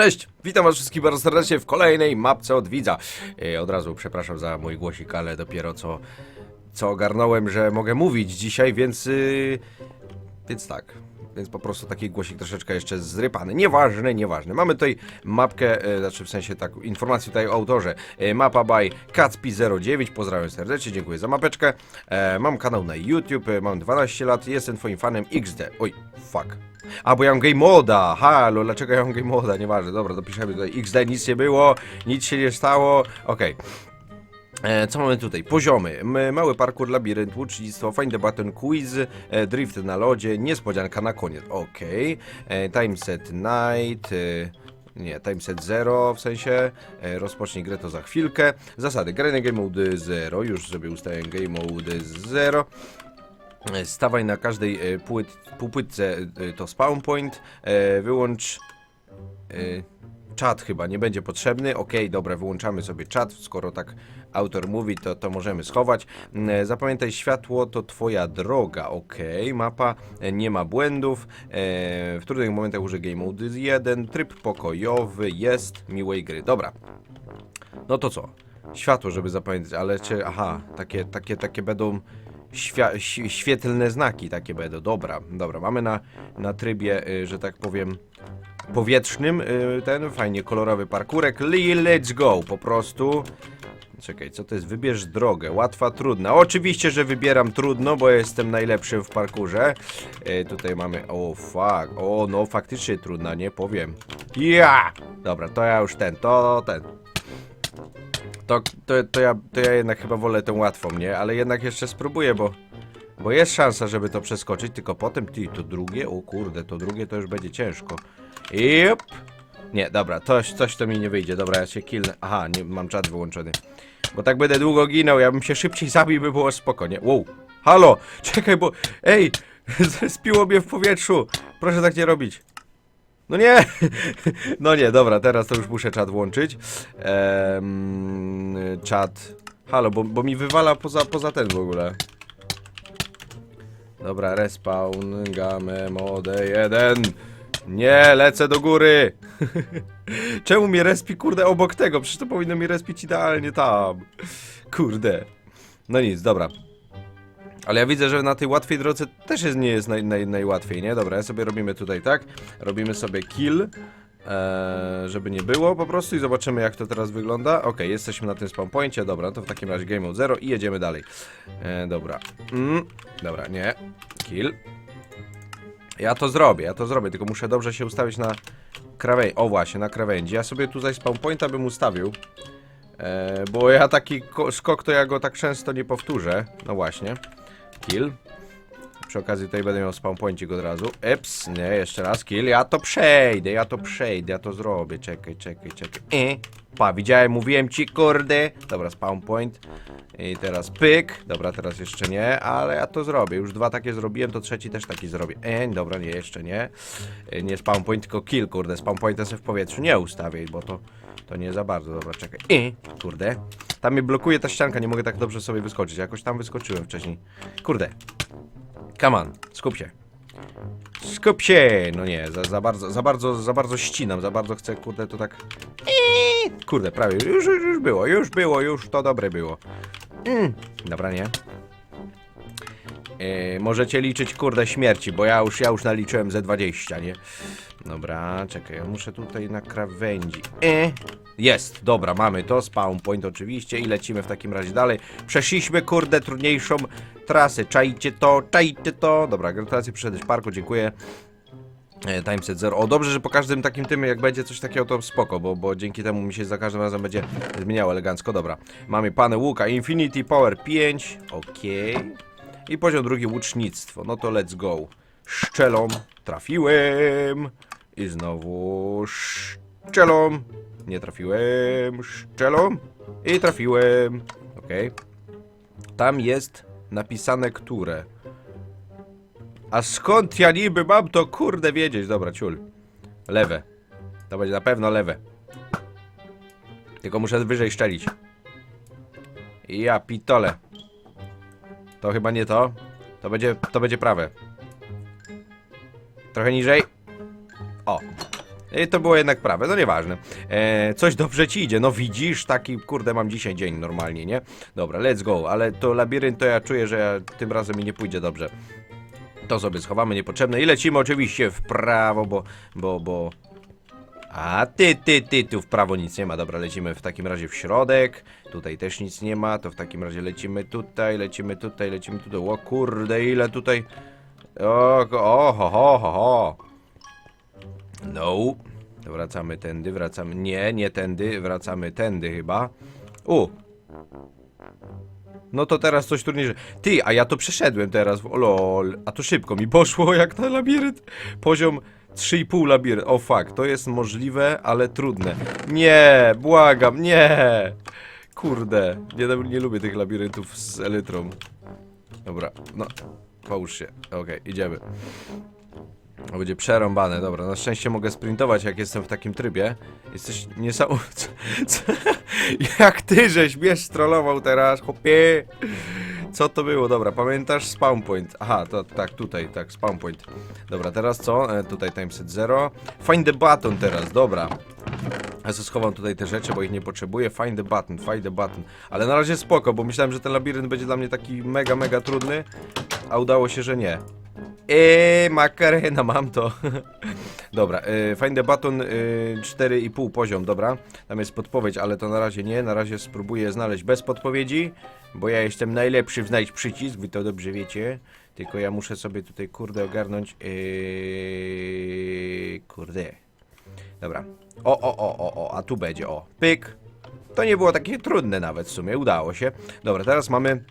Cześć, witam was wszystkich bardzo serdecznie w kolejnej mapce od widza. E, Od razu przepraszam za mój głosik, ale dopiero co, co ogarnąłem, że mogę mówić dzisiaj, więc... y, Więc tak. Więc po prostu taki głosik troszeczkę jeszcze zrypany. Nieważne, nieważne. Mamy tutaj mapkę, e, znaczy w sensie tak, informację tutaj o autorze. E, mapa by Kacpi09, pozdrawiam serdecznie, dziękuję za mapeczkę. Mam kanał na YouTube, mam 12 lat, jestem twoim fanem XD. Oj, fuck. A, bo ja mam game moda, halo, dlaczego ja mam game moda, nieważne, dobra, dopiszemy tutaj XD, nic nie było, nic się nie stało, okej. E, Co mamy tutaj? Poziomy. Mały parkour, labirynt, łucznictwo, find the button, quiz, e, drift na lodzie, niespodzianka na koniec. Okej. E, Timeset night. e, Nie, timeset 0 w sensie. Rozpocznij grę to za chwilkę. Zasady. Granie game mode 0. Już sobie ustawiam game mode 0. E, Stawaj na każdej e, płyt, półpłytce e, to spawn point. Wyłącz czat chyba nie będzie potrzebny. Okej, dobra, wyłączamy sobie czat. Skoro tak autor mówi, to, to możemy schować. Mm, Zapamiętaj, światło to twoja droga. Okej, mapa nie ma błędów. W trudnych momentach użyj game mode 1. Tryb pokojowy jest miłej gry. Dobra. No to co? Światło, żeby zapamiętać, ale czy. Aha, takie, takie, takie będą. Świetlne znaki takie będą. Dobra, dobra. Mamy na, na trybie, y, że tak powiem, powietrznym y, ten fajnie kolorowy parkurek. Li- Let's go, po prostu. Czekaj, co to jest? Wybierz drogę. Łatwa, trudna. Oczywiście, że wybieram trudno, bo jestem najlepszym w parkurze. Y, tutaj mamy. O, fuck. O, no faktycznie trudna, nie powiem. Ja! Dobra, to ja już ten, to ten. To, to, to, ja, to ja jednak chyba wolę tę łatwą, nie? Ale jednak jeszcze spróbuję, bo... Bo jest szansa, żeby to przeskoczyć, tylko potem, ty, to drugie, o kurde, to drugie to już będzie ciężko. Jep. Nie, dobra, coś, coś to mi nie wyjdzie, dobra, ja się killnę. Aha, nie, mam czat wyłączony. Bo tak będę długo ginął, ja bym się szybciej zabił, by było spoko, nie? Wow, halo, czekaj, bo, ej, spiło mnie w powietrzu, proszę tak nie robić. No nie! No nie, dobra, teraz to już muszę czat włączyć. Ehm, czat. Halo, bo, bo mi wywala poza, poza ten w ogóle. Dobra, respawn, game, mode 1. Nie, lecę do góry. Czemu mnie respi, kurde, obok tego? Przecież to powinno mi respić idealnie tam. Kurde. No nic, dobra. Ale ja widzę, że na tej łatwej drodze też jest, nie jest naj, naj, najłatwiej, nie? Dobra, ja sobie robimy tutaj tak. Robimy sobie kill. Eee, żeby nie było po prostu i zobaczymy jak to teraz wygląda. Ok, jesteśmy na tym spawn poincie, dobra, to w takim razie game mode 0 i jedziemy dalej. Eee, dobra. Mm, dobra, nie. Kill. Ja to zrobię, ja to zrobię, tylko muszę dobrze się ustawić na krawędzi. O właśnie, na krawędzi. Ja sobie tutaj spawn pointa bym ustawił. E, bo ja taki ko- skok to ja go tak często nie powtórzę. No właśnie. Kill. Przy okazji tutaj będę miał spawn pointik od razu. Eps, nie, jeszcze raz kill. Ja to przejdę, ja to przejdę, ja to zrobię. Czekaj, czekaj, czekaj. E, pa, widziałem, mówiłem ci, kurde. Dobra, spawn point. I teraz pyk. Dobra, teraz jeszcze nie, ale ja to zrobię. Już dwa takie zrobiłem, to trzeci też taki zrobię. E, dobra, nie, jeszcze nie. E, nie spawn point, tylko kill, kurde. Spawn pointa sobie w powietrzu nie ustawię, bo to, to nie za bardzo. Dobra, czekaj. E, kurde. Tam mnie blokuje ta ścianka, nie mogę tak dobrze sobie wyskoczyć. Jakoś tam wyskoczyłem wcześniej. Kurde. Come on, skup się. Skup się! No nie, za, za bardzo, za bardzo, za bardzo ścinam, za bardzo chcę, kurde, to tak... Eee, Kurde, prawie, już, już, już było, już było, już to dobre było. Mm. Dobra, nie? E, możecie liczyć, kurde, śmierci, bo ja już, ja już naliczyłem ze 20, nie? Dobra, czekaj, ja muszę tutaj na krawędzi. E, jest, dobra, mamy to, spawn point oczywiście i lecimy w takim razie dalej. Przeszliśmy, kurde, trudniejszą trasę, czajcie to, czajcie to. Dobra, gratulacje, przyszedłeś parku, dziękuję. E, Timeset 0. O, dobrze, że po każdym takim tym, jak będzie coś takiego, to spoko, bo, bo dzięki temu mi się za każdym razem będzie zmieniało elegancko. Dobra, mamy panę łuka, Infinity Power 5, okej. I poziom drugi, łucznictwo, no to let's go. Szczelą, trafiłem. I znowu szczelą. Nie trafiłem, szczelą. I trafiłem. Okej. Tam jest napisane które. A skąd ja niby mam to kurde wiedzieć? Dobra, ciul. Lewe. To będzie na pewno lewe. Tylko muszę wyżej szczelić. Ja pitole. To chyba nie to. To będzie, to będzie prawe. Trochę niżej. O. E, to było jednak prawe, no nieważne. E, coś dobrze ci idzie, no widzisz, taki kurde mam dzisiaj dzień normalnie, nie? Dobra, let's go, ale to labirynt to ja czuję, że ja, tym razem mi nie pójdzie dobrze. To sobie schowamy niepotrzebne i lecimy oczywiście w prawo, bo, bo, bo... A ty, ty, ty, tu w prawo nic nie ma. Dobra, lecimy w takim razie w środek. Tutaj też nic nie ma, to w takim razie lecimy tutaj, lecimy tutaj, lecimy tutaj. O kurde, ile tutaj... O, o, ho, ho, ho, ho. No. To wracamy tędy, wracamy... Nie, nie tędy, wracamy tędy chyba. U. No to teraz coś trudniejsze. Ty, a ja to przeszedłem teraz. O lol. A to szybko mi poszło jak na labirynt. Poziom 3,5 labirynt. O fuck, to jest możliwe, ale trudne. Nie, błagam, nie. Kurde, nie, nie lubię tych labiryntów z elytrą. Dobra, no, połóż się. Okej, idziemy. To będzie przerąbane, dobra. Na szczęście mogę sprintować, jak jestem w takim trybie. Jesteś niesamowity. Jak ty żeś mnie strollował teraz, chłopie. Co to było? Dobra, pamiętasz? Spawn point. Aha, to tak, tutaj, tak, spawn point. Dobra, teraz co? E, tutaj timeset 0. Find the button teraz, dobra. Ja sobie schowam tutaj te rzeczy, bo ich nie potrzebuję. Find the button, find the button. Ale na razie spoko, bo myślałem, że ten labirynt będzie dla mnie taki mega, mega trudny. A udało się, że nie. Eee, makarena, mam to. dobra, e, find the button e, 4,5 poziom, dobra. Tam jest podpowiedź, ale to na razie nie. Na razie spróbuję znaleźć bez podpowiedzi, bo ja jestem najlepszy w znajdź przycisk, wy to dobrze wiecie. Tylko ja muszę sobie tutaj, kurde, ogarnąć. Eee, kurde. Dobra. O, o, o, o, o, a tu będzie, o. Pyk. To nie było takie trudne nawet w sumie, udało się. Dobra, teraz mamy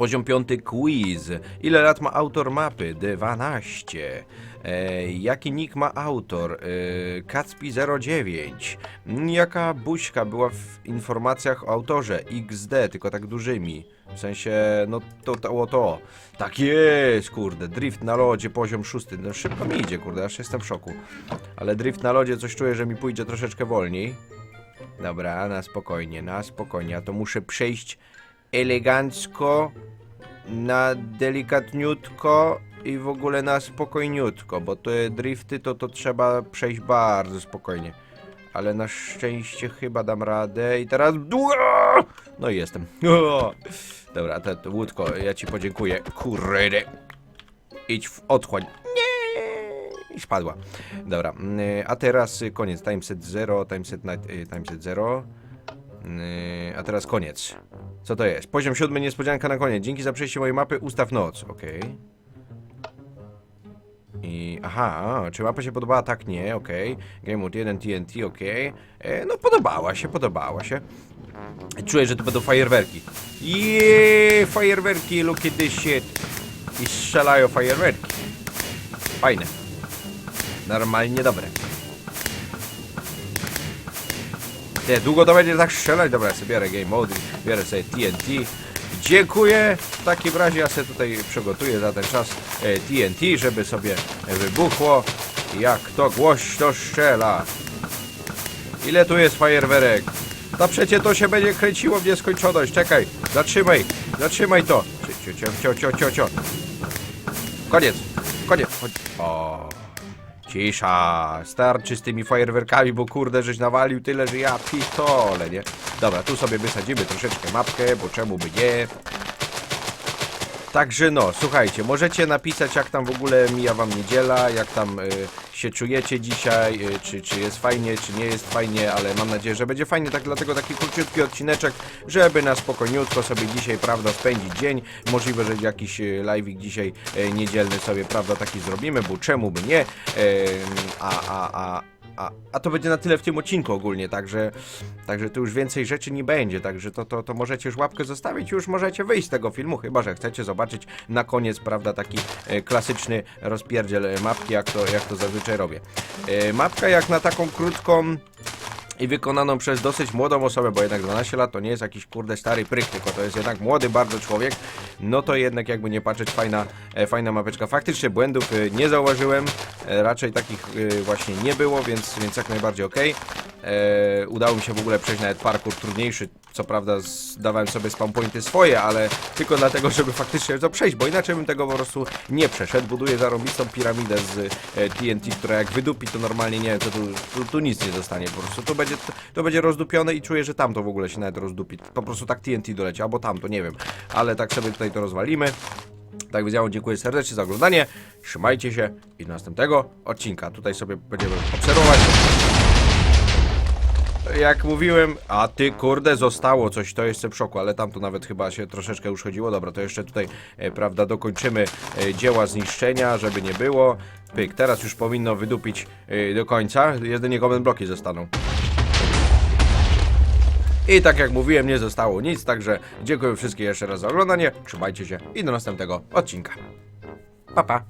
poziom piąty quiz. Ile lat ma autor mapy? 12. E, jaki nick ma autor? E, Kacpi09. Mm, Jaka buźka była w informacjach o autorze? XD, tylko tak dużymi. W sensie, no to, to, to. Tak jest, kurde. Drift na lodzie, poziom szósty. No szybko mi idzie, kurde, aż jestem w szoku. Ale drift na lodzie coś czuję, że mi pójdzie troszeczkę wolniej. Dobra, na spokojnie, na spokojnie. Ja to muszę przejść elegancko, na delikatniutko i w ogóle na spokojniutko, bo te drifty to to trzeba przejść bardzo spokojnie. Ale na szczęście chyba dam radę i teraz... No i jestem. Dobra, to, to łódko, ja ci podziękuję. Kurde. Idź w otchłań. Nie! I spadła. Dobra, mm, a teraz y, koniec. Timeset 0, timeset, night, y, timeset 0. Yy, a teraz koniec. Co to jest? Poziom siódmy, niespodzianka na koniec. Dzięki za przejście mojej mapy, ustaw noc. Okej. I... Aha, czy mapa się podobała? Tak, nie, okej. Game Mode 1 TNT, okej. E, No podobała się, podobała się. Czuję, że to będą fajerwerki. Jeee, fajerwerki, look at this shit. I strzelają fajerwerki. Fajne. Normalnie dobre. Długo to będzie tak strzelać? Dobra, ja sobie biorę game mode, biorę sobie TNT. Dziękuję. W takim razie ja sobie tutaj przygotuję za ten czas e, TNT, żeby sobie wybuchło. Jak to głośno strzela. Ile tu jest fajerwerek? No przecie to się będzie kręciło w nieskończoność. Czekaj, zatrzymaj, zatrzymaj to. Cio, cio, cio, cio, cio, cio. Koniec, koniec. O. Cisza, starczy z tymi fajerwerkami, bo kurde, żeś nawalił tyle, że ja pitole, nie? Dobra, tu sobie wysadzimy troszeczkę mapkę, bo czemu by nie? Także no, słuchajcie, możecie napisać jak tam w ogóle mija wam niedziela, jak tam y, się czujecie dzisiaj, y, czy, czy jest fajnie, czy nie jest fajnie, ale mam nadzieję, że będzie fajnie, tak dlatego taki króciutki odcineczek, żeby na spokojniutko sobie dzisiaj, prawda, spędzić dzień. Możliwe, że jakiś y, live'ik dzisiaj y, niedzielny sobie, prawda, taki zrobimy, bo czemu by nie? Ym, a, a, a, a, a to będzie na tyle w tym odcinku ogólnie, także, także tu już więcej rzeczy nie będzie, także to, to, to możecie już łapkę zostawić, już możecie wyjść z tego filmu, chyba że chcecie zobaczyć na koniec, prawda, taki e, klasyczny rozpierdziel e, mapki, jak to, jak to zazwyczaj robię. E, mapka jak na taką krótką i wykonaną przez dosyć młodą osobę, bo jednak 12 lat to nie jest jakiś kurde stary pryk, tylko to jest jednak młody bardzo człowiek, no to jednak jakby nie patrzeć fajna, e, fajna mapeczka. Faktycznie błędów e, nie zauważyłem, e, raczej takich e, właśnie nie było, więc, więc jak najbardziej ok. E, udało mi się w ogóle przejść nawet parkour trudniejszy. Co prawda zdawałem sobie spawn pointy swoje, ale tylko dlatego, żeby faktycznie to przejść, bo inaczej bym tego po prostu nie przeszedł. Buduję zarąbistą piramidę z e, TNT, która jak wydupi, to normalnie nie wiem, to tu, tu, tu nic nie zostanie po prostu. To będzie, to będzie rozdupione i czuję, że tam to w ogóle się nawet rozdupi. Po prostu tak TNT doleci, albo tam, to nie wiem. Ale tak sobie tutaj to rozwalimy. Tak wam dziękuję serdecznie za oglądanie. Trzymajcie się i do następnego odcinka. Tutaj sobie będziemy obserwować. Jak mówiłem, a ty kurde zostało coś, to jestem w szoku, ale tam to nawet chyba się troszeczkę już chodziło. Dobra, to jeszcze tutaj, e, prawda, dokończymy e, dzieła zniszczenia, żeby nie było. Pyk, teraz już powinno wydupić e, do końca. Jedynie comment bloki zostaną. I tak jak mówiłem, nie zostało nic, także dziękuję wszystkim jeszcze raz za oglądanie. Trzymajcie się i do następnego odcinka. Pa pa.